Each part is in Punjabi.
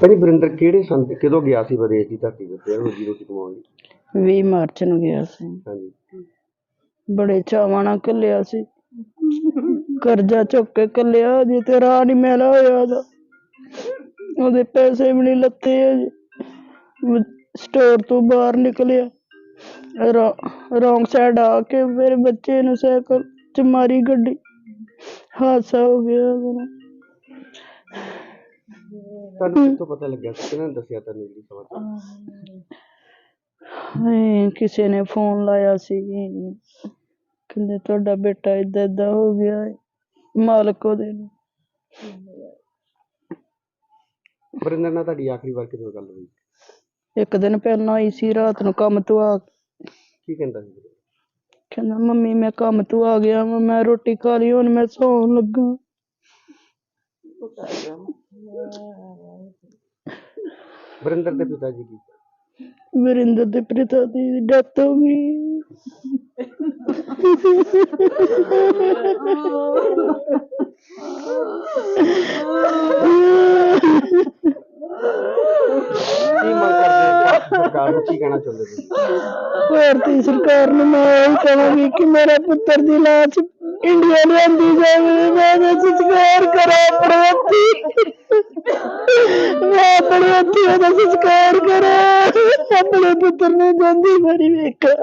ਭਾਜੀ ਵਰਿੰਦਰ ਕਿਹੜੇ ਸੰਨ ਤੇ ਕਦੋਂ ਗਿਆ ਸੀ ਵਿਦੇਸ਼ ਦੀ ਧਰਤੀ ਦੇ ਉੱਤੇ ਰੋਜੀ ਰੋਟੀ ਕਮਾਉਣ ਲਈ? 20 ਮਾਰਚ ਨੂੰ ਗਿਆ ਸੀ। ਹਾਂਜੀ। ਬੜੇ ਚਾਵਾਂ ਨਾਲ ਘੱਲਿਆ ਸੀ। ਕਰਜ਼ਾ ਚੁੱਕ ਕੇ ਘੱਲਿਆ ਅਜੇ ਤੇ ਰਾਹ ਨਹੀਂ ਮਿਲਿਆ ਹੋਇਆ ਉਹਦਾ। ਉਹਦੇ ਪੈਸੇ ਵੀ ਨਹੀਂ ਲੱਤੇ ਅਜੇ। ਸਟੋਰ ਤੋਂ ਬਾਹਰ ਨਿਕਲਿਆ। ਰੌਂਗ ਸਾਈਡ ਆ ਕੇ ਮੇਰੇ ਬੱਚੇ ਨੂੰ ਸਾਈਕਲ ਚ ਮਾਰੀ ਗੱਡੀ। ਹਾਦਸਾ ਹੋ ਗਿਆ ਉਹਦੇ। ਨਾਲ ਤੁਹਾਨੂੰ ਕਿੱਥੋਂ ਪਤਾ ਲੱਗਿਆ ਸੀ? ਕਿਹਨਾਂ ਨੇ ਦੱਸਿਆ ਤੁਹਾਨੂੰ ਜਿਹੜੀ ਸਮਾਚਾਰ ਹਾਏ, ਕਿਸੇ ਨੇ ਫੋਨ ਲਾਇਆ ਸੀ। ਕਹਿੰਦੇ ਤੁਹਾਡਾ ਬੇਟਾ ਏਦਾਂ ਏਦਾਂ ਹੋ ਗਿਆ ਹੈ। ਮਾਲਕ ਉਹਦੇ ਨੂੰ। ਵਰਿੰਦਰ ਨਾਲ ਤੁਹਾਡੀ ਆਖਰੀ ਵਾਰ ਕਿਦੋਂ ਗੱਲ ਹੋਈ? ਇੱਕ ਦਿਨ ਪਹਿਲਾਂ ਆਈ ਸੀ ਰਾਤ ਨੂੰ ਕੰਮ ਤੋਂ ਆ ਕੇ। ਕਹਿੰਦਾ ਸੀ? ਕਹਿੰਦਾ ਮੰਮੀ ਮੈਂ ਕੰਮ ਤੋਂ ਆ ਗਿਆ ਵਾਂ, ਮੈਂ ਰੋਟੀ ਖਾ ਲਈ ਹੁਣ ਮੈਂ ਸੌਣ ਲੱਗਾ ਵਰਿੰਦਰ ਦੇ ਪਿਤਾ ਜੀ ਕੀ ਵਰਿੰਦਰ ਦੇ ਪਿਤਾ ਦੀ ਡੈਥ ਹੋ ਗਈ। ਕੀ ਮੰਗ ਕਰਦੇ ਹੋ? ਸਰਕਾਰ ਨੂੰ ਕੀ ਕਹਿਣਾ ਚਾਹੁੰਦੇ ਤੁਸੀਂ ਭਾਰਤੀ ਸਰਕਾਰ ਨੂੰ ਮੈਂ ਇਹ ਕਹਾਂਗੀ ਕਿ ਮੇਰੇ ਪੁੱਤਰ ਦੀ ਲਾਸ਼ ਇੰਡੀਆ ਲਿਆਂਦੀ ਜਾਵੇ। ਮੈਂ ਉਹਦਾ ਸੰਸਕਾਰ ਕਰਾਂ ਹੱਥੀਂ ਮੈਂ ਆਪਣੇ ਹੱਥੀਂ ਉਹਦਾ ਸੰਸਕਾਰ ਕਰਾਂ ਆਪਣੇ ਪੁੱਤਰ ਨੂੰ ਜਾਂਦੀ ਮਰੀ ਵੇਖਾਂ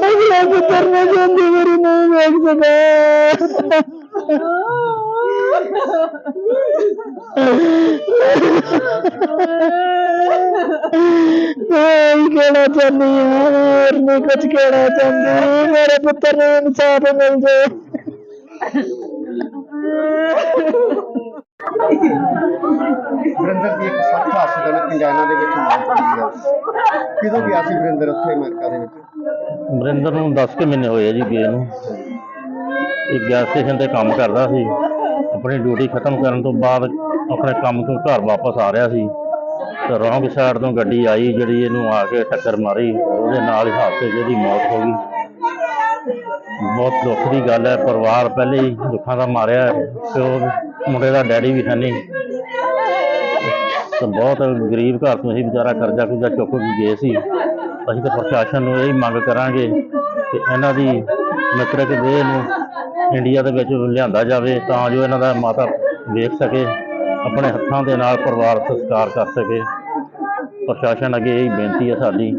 ਆਪਣੇ ਪੁੱਤਰ ਨੂੰ ਜਾਂਦੀ ਮਰੀ ਨਹੀਂ ਵੇਖ ਸਕਾਂ ਮੈਂ ਹੀ ਕਹਿਣਾ ਚਾਹੁੰਦੀ ਹਾਂ ਹੋਰ ਨਹੀਂ ਕੁਝ ਕਹਿਣਾ ਚਾਹੁੰਦੀ ਮੇਰੇ ਪੁੱਤਰ ਨੂੰ ਇਨਸਾਫ ਮਿਲ ਜਾਏ ਵਰਿੰਦਰ ਦੀ ਇੱਕ ਸਖਤ ਹਾਦਸੇ ਦੇ ਵਿੱਚ ਮੌਤ ਹੋਈ ਹੈ ਕਿਦੋਂ ਗਿਆ ਸੀ ਵਰਿੰਦਰ ਉੱਥੇ ਅਮਰੀਕਾ ਦੇ ਵਿੱਚ? ਵਰਿੰਦਰ ਨੂੰ 10 ਕੁ ਮਹੀਨੇ ਹੋਏ ਆ ਜੀ ਗਏ ਨੂੰ। ਇਹ ਗੈਸ ਸਟੇਸ਼ਨ ਤੇ ਕੰਮ ਕਰਦਾ ਸੀ। ਆਪਣੀ ਡਿਊਟੀ ਖਤਮ ਕਰਨ ਤੋਂ ਬਾਅਦ ਆਪਣੇ ਕੰਮ ਤੋਂ ਘਰ ਵਾਪਸ ਆ ਰਿਹਾ ਸੀ। ਤੇ ਰੌਂਗ ਸਾਈਡ ਤੋਂ ਗੱਡੀ ਆਈ, ਜਿਹੜੀ ਇਹਨੂੰ ਆ ਕੇ ਟੱਕਰ ਮਾਰੀ। ਉਹਦੇ ਨਾਲ ਹੀ ਹਾਦਸੇ 'ਚ ਮੌਤ ਹੋ ਗਈ। ਬਹੁਤ ਦੁੱਖ ਦੀ ਗੱਲ ਹੈ। ਪਰਿਵਾਰ ਪਹਿਲੇ ਹੀ ਦੁੱਖਾਂ ਦਾ ਮਾਰਿਆ ਹੈ। ਮੁੰਡੇ ਦਾ ਡੈਡੀ ਵੀ ਹੈ ਨਹੀਂ ਤੇ ਬਹੁਤ ਗਰੀਬ ਘਰ ਤੋਂ ਅਸੀਂ ਵਿਚਾਰਾ ਕਰਜ਼ਾ ਕੁਰਜ਼ਾ ਚੁੱਕ ਕੇ ਗਏ ਸੀ। ਅਸੀਂ ਤਾਂ ਪ੍ਰਸ਼ਾਸਨ ਨੂੰ ਇਹ ਮੰਗ ਕਰਾਂਗੇ ਕਿ ਇਹਨਾਂ ਦੀ ਮ੍ਰਿਤਕ ਦੇਹ ਨੂੰ ਇੰਡੀਆ ਦੇ ਵਿੱਚ ਲਿਆਂਦਾ ਜਾਵੇ ਤਾਂ ਜੋ ਇਹਨਾਂ ਦਾ ਮਾਤਾ ਵੇਖ ਸਕੇ, ਆਪਣੇ ਹੱਥਾਂ ਦੇ ਨਾਲ ਪਰਿਵਾਰ ਸੰਸਕਾਰ ਕਰ ਸਕੇ। ਪ੍ਰਸ਼ਾਸਨ ਅੱਗੇ ਇਹ ਬੇਨਤੀ ਹੈ ਸਾਡੀ।